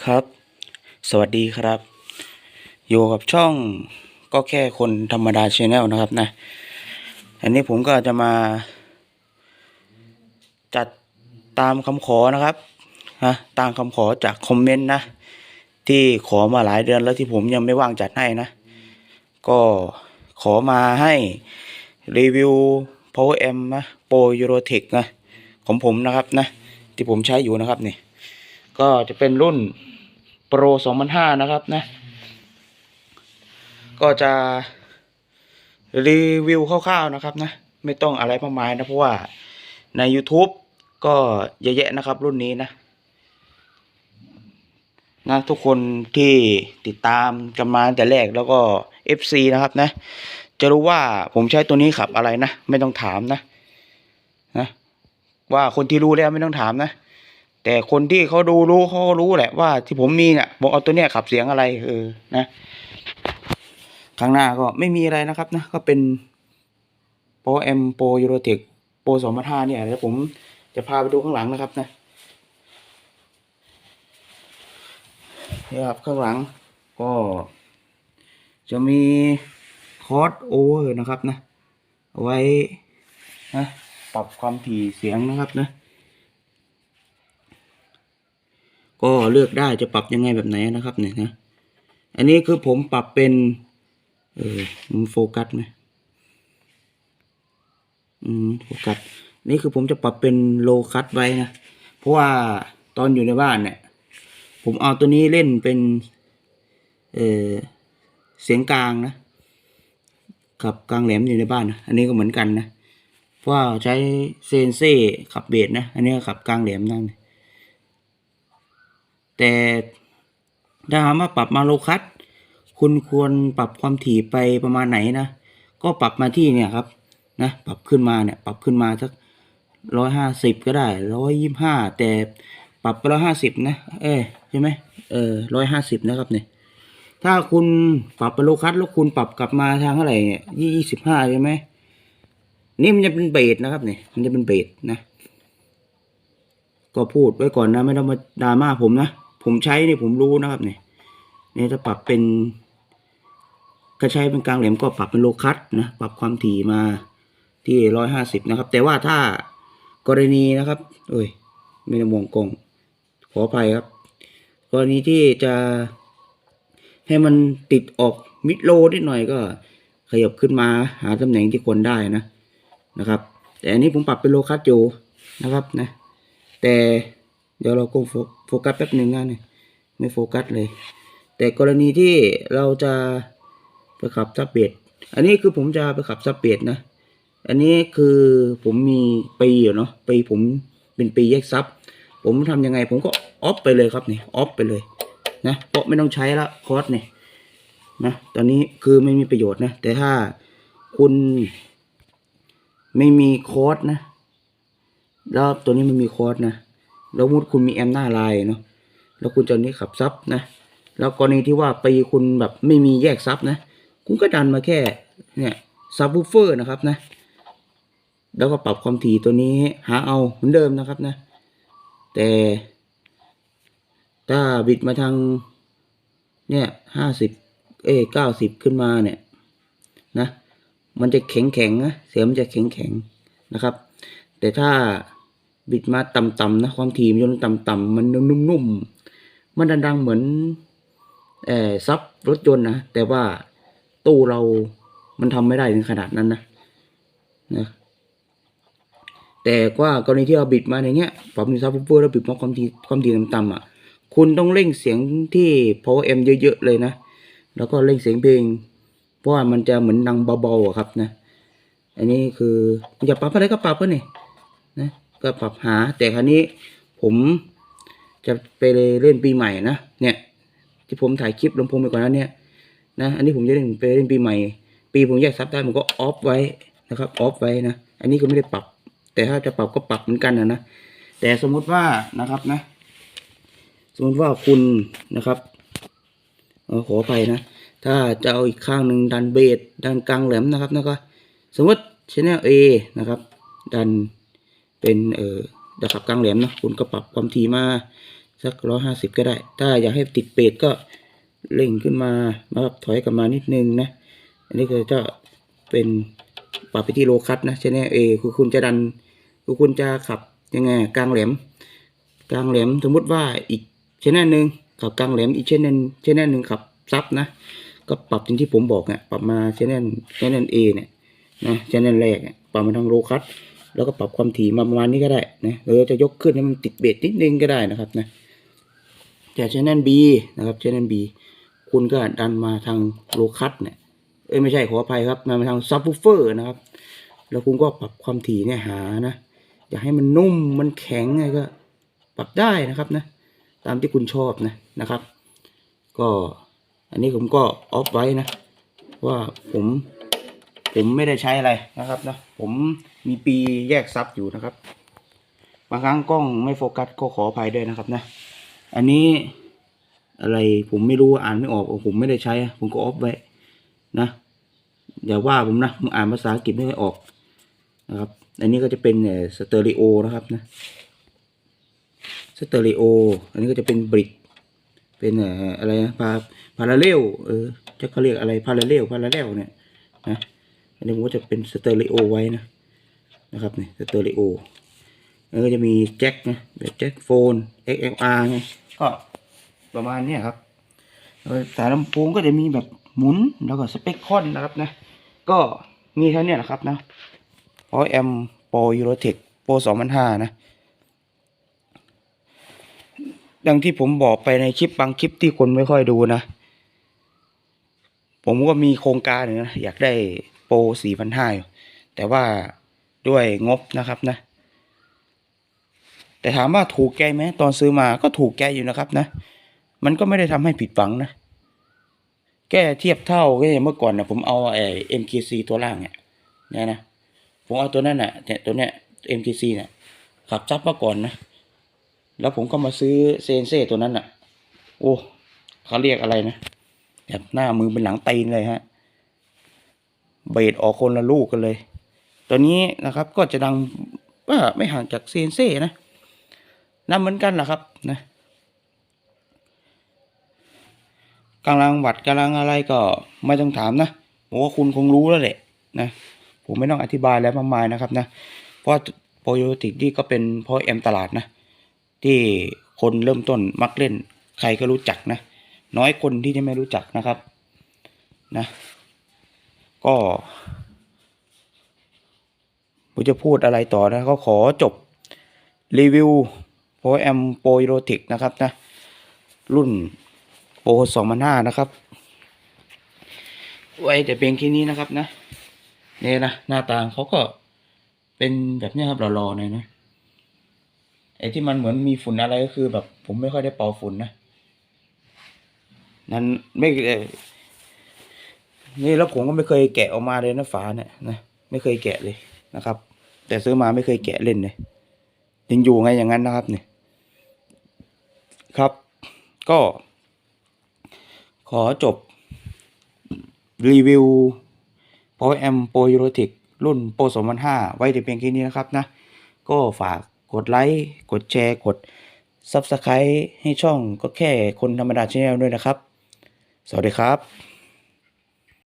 ครับ สวัสดีครับ อยู่กับช่องก็แค่คนธรรมดาชแนลนะครับนะ อันนี้ผมก็จะมา จัดตามคำขอนะครับนะตามคำขอจากคอมเมนต์นะ ที่ขอมาหลายเดือนแล้วที่ผมยังไม่ว่างจัดให้นะ ก็ขอมาให้รีวิว Power M นะ Pro Eurotech นะ ของผมนะครับนะ ที่ผมใช้อยู่นะครับนี่ ก็จะเป็นรุ่น Pro 2005นห้านะครับนะ ก็จะรีวิวคร่าวๆนะครับนะ ไม่ต้องอะไรมากมายนะเพราะว่าใน YouTube ก็เยอะแยะนะครับรุ่นนี้นะนะทุกคนที่ติดตามกันมาแต่แรกแล้วก็ FC นะครับนะ จะรู้ว่าผมใช้ตัวนี้ขับอะไรนะ ไม่ต้องถามนะนะว่าคนที่รู้แล้วไม่ต้องถามนะ แต่คนที่เขาดูรู้เขารู้แหละว่าที่ผมมีเนี่ยบอกเอาตัวเนี้ยขับเสียงอะไรเออนะข้างหน้าก็ไม่มีอะไรนะครับนะก็เป็น Pro M Pro Eurotech Pro 2005เนี่ยเดี๋ยวผมจะพาไปดูข้างหลังนะครับนะนี่ครับข้างหลังก็ จะมีคอร์สโอเวอร์นะครับนะไว้นะปรับความถี่เสียงนะครับนะ ก็เลือกได้จะปรับยังไงแบบไหนนะครับเนี่ยนะ อันนี้คือผมปรับเป็น เออมันโฟกัสไหมอืมโฟกัส นี่คือผมจะปรับเป็นโลคัตไว้นะ เพราะว่าตอนอยู่ในบ้านเนี่ย ผมเอาตัวนี้เล่นเป็น เออเสียงกลางนะขับกลางแหลมอยู่ในบ้านนะ อันนี้ก็เหมือนกันนะ เพราะว่าใช้เซนเซ่ขับเบสนะ อันนี้ขับกลางแหลมนั่น แต่ถ้าถามว่าปรับมาโลคัตคุณควรปรับความถี่ไปประมาณไหนนะ ก็ปรับมาที่เนี่ยครับนะปรับขึ้นมาเนี่ยปรับขึ้นมาสักร้อยห้าสิบก็ได้ร้อยยี่ห้าแต่ปรับไปร้อยห้าสิบนะเอ้ใช่ไหมเออร้อยห้าสิบนะครับเนี่ยถ้าคุณปรับไปโลคัตแล้วคุณปรับกลับมาทางเท่าไหร่เนี่ยยี่สิบห้าใช่ไหมนี่มันจะเป็นเบสนะครับเนี่ยมันจะเป็นเบสนะ ก็พูดไว้ก่อนนะไม่ต้องมาดราม่าผมนะ ผมใช้เนี่ยผมรู้นะครับเนี่ยเนี่ยถ้าปรับเป็นก็ใช้เป็นกลางแหลมก็ปรับเป็นโลคัตนะปรับความถี่มาที่ร้อยห้าสิบนะครับ แต่ว่าถ้ากรณีนะครับ เอ้ยไม่ได้มองกล้องขออภัยครับ กรณีที่จะให้มันติดออกมิดโลนิดหน่อยก็ ขยับขึ้นมาหาตำแหน่งที่ควรได้นะนะครับ แต่อันนี้ผมปรับเป็นโลคัตอยู่นะครับนะ แต่เดี๋ยวเราก็โฟโฟกัสแป๊บหนึ่งนะเนี่ยไม่โฟกัสเลย แต่กรณีที่เราจะไปขับซับเบดอันนี้คือผมจะไปขับซับเบดนะ อันนี้คือผมมีปีอยู่เนาะปีผมเป็นปีแยกซับผมทำยังไงผมก็ออฟไปเลยครับนี่ออฟไปเลยนะเพราะไม่ต้องใช้ละคอร์สเนี่ยนะตอนนี้คือไม่มีประโยชน์นะ แต่ถ้าคุณไม่มีคอร์สนะ แล้วตัวนี้มันมีคอร์สนะ แล้วมุดคุณมีแอมหน้าลายเนาะแล้วคุณจะนี้ขับซับนะ แล้วกรณีที่ว่าไปคุณแบบไม่มีแยกซับนะ คุณก็ดันมาแค่เนี่ยซับวูเฟอร์นะครับนะแล้วก็ปรับความถี่ตัวนี้หาเอาเหมือนเดิมนะครับนะ แต่ถ้าบิดมาทางเนี่ยห้าสิบเอ้เก้าสิบขึ้นมาเนี่ยนะ มันจะแข็งแข็งนะเสียงมันจะแข็งแข็งนะครับ แต่ถ้า บิดมาต่ำๆนะ ความถี่มันยังต่ำๆมันนุ่มๆมันดังๆเหมือนเอ่อซับรถยนต์นะแต่ว่าตู้เรามันทำไม่ได้ถึงขนาดนั้นนะนะแต่ว่ากรณีที่เราบิดมาอย่างเงี้ยปรับในซับวูฟเฟอร์แล้วบิดมาความถี่ความถี่ต่ำๆอะ คุณต้องเร่งเสียงที่ power m เยอะๆเลยนะ แล้วก็เร่งเสียงเพลง เพราะว่ามันจะเหมือนดังเบาๆอะครับนะ อันนี้คืออยากปรับอะไรก็ปรับก็นี่นะ ก็ปรับหา แต่ครั้นี้ผมจะไปเล่นปีใหม่นะเนี่ย ที่ผมถ่ายคลิปลำโพงไปก่อนนั้นเนี่ยนะอันนี้ผมจะเล่นไปเล่นปีใหม่ ปีผมแยกซับได้ผมก็ออฟไว้นะครับออฟไว้นะอันนี้ก็ไม่ได้ปรับ แต่ถ้าจะปรับก็ปรับเหมือนกันนะนะแต่สมมุติว่านะครับนะ สมมติว่าคุณนะครับออขอไปนะ ถ้าจะเอาอีกข้างหนึ่งดันเบสดันกลางแหลมนะครับแล้วก็สมมติชแนล A นะครับ ดัน เป็นเอ่อดับขับกลางแหลมนะคุณก็ปรับความถี่มาสักร้อยห้าสิบก็ได้ ถ้าอยากให้ติดเบสก็เร่งขึ้นมามาแบบถอยกลับมานิดนึงนะ อันนี้ก็จะเป็นปรับไปที่โลคัสนะใช่ไหมเอคือคุณจะดันคือคุณจะขับยังไงกลางแหลม กลางแหลมสมมุติว่าอีกชแนลหนึ่งขับกลางแหลมอีกชแนลชแนลหนึ่งขับซับนะ ก็ปรับอย่ที่ผมบอกเนี่ยปรับมาชแนลชแนลเอเนี่ยนะชแนลแรกเนี่ยปรับมาทางโลคัส แล้วก็ปรับความถี่มาประมาณนี้ก็ได้นะหรือจะยกขึ้นให้มันติดเบสนิดนึงก็ได้นะครับนะแต่ชแนลบีนะครับชแนลบีคุณก็ดันมาทางโลคัสเนี่ยเอ้ยไม่ใช่ขออภัยครับมาทางซับ w ูเฟอร์นะครับ แล้วคุณก็ปรับความถี่เนี่ยหานะอยากให้มันนุ่มมันแข็งไงก็ปรับได้นะครับนะตามที่คุณชอบนะนะครับ ก็อันนี้ผมก็ออฟไว้นะ ว่าผมผมไม่ได้ใช้อะไรนะครับนะผม มีปีแยกซับอยู่นะครับ บางครั้งกล้องไม่โฟกัสก็ขออภัยด้วยนะครับนะ อันนี้อะไรผมไม่รู้อ่านไม่ออกผมไม่ได้ใช้ ผมก็ออฟไว้นะอย่าว่าผมนะผมอ่านภาษาอังกฤษไม่ค่อออกนะครับ อันนี้ก็จะเป็นเสเตอริโอนะครับนะสเตอริโอ อันนี้ก็จะเป็นบริกเป็นเอ่ออะไรนะพาพาราเรลเออจะเขาเรียกอะไรพาราเรลพาราเรลเนี่ยนะอันนี้ผมก็จะเป็นสเตอริโอไว้นะ นะครับนี่สเตอริโอแล้วก็จะมีแจ็คนะแบบแจ็คโฟน XLR ไงก็ประมาณนี้ครับสายลำโพงก็จะมีแบบหมุนแล้วก็สเปคคอนนะครับนะ ก็มีเท่านี้แหละครับนะพอแอมโปรยูโรเทคโปรสองพันห้านะ ดังที่ผมบอกไปในคลิปบางคลิปที่คนไม่ค่อยดูนะ ผมก็มีโครงการนะ อยากได้โปรสี่พันห้าแต่ว่า ด้วยงบนะครับนะ แต่ถามว่าถูกแกไหมตอนซื้อมาก็ถูกแกอยู่นะครับนะ มันก็ไม่ได้ทำให้ผิดหวังนะ แก้เทียบเท่าก็อย่างเมื่อก่อนนะผมเอาไอ้ MKC ตัวล่างเนี่ยเนี่ยนะผมเอาตัวนั้นน่ะเนี่ยตัวเนี้ย MKC เนี่ยขับซับมาก่อนนะ แล้วผมก็มาซื้อเซนเซ่ตัวนั้นน่ะ โอ้เขาเรียกอะไรนะแบบหน้ามือเป็นหลังตีนเลยฮะเบสออกคนละลูกกันเลย ตัวนี้นะครับก็จะดังว่าไม่ห่างจากเซนเซ่นะนั่นเหมือนกันแหละครับนะกำลังวัดกำลังอะไรก็ไม่ต้องถามนะผมว่าคุณคงรู้แล้วแหละนะผมไม่ต้องอธิบายแล้วมากมายนะครับนะเพราะโปรโยติกนี่ก็เป็นเพราะแอมตลาดนะ ที่คนเริ่มต้นมักเล่น ใครก็รู้จักนะ น้อยคนที่จะไม่รู้จักนะครับนะ ก็ ผมจะพูดอะไรต่อนะก็ขอจบรีวิวโปรแอมโปรโยติกนะครับนะ รุ่นโปรสองพันห้านะครับ ไว้แต่เพียงแค่นี้นะครับนะเนี่ยนะหน้าตาเขาก็เป็นแบบนี้ครับหล่อๆหน่อยนะไอ้ที่มันเหมือนมีฝุ่นอะไรก็คือแบบ ผมไม่ค่อยได้เป่าฝุ่นนะนั้นไม่นี่แล้วผมก็ไม่เคยแกะออกมาเลยนะฝาเนี่ยนะไม่เคยแกะเลย นะครับ แต่ซื้อมาไม่เคยแกะเล่นเลยยังอยู่ไงอย่างนั้นนะครับเนี่ยครับ ก็ ขอจบ รีวิว Power Amp Pro Eurotic รุ่น Pro 2005 ไว้แต่เพียงแค่นี้นะครับนะ ก็ฝากกดไลค์ กดแชร์ กด Subscribe ให้ช่องก็แค่คนธรรมดาช n แนลด้วยนะครับ สวัสดีครับ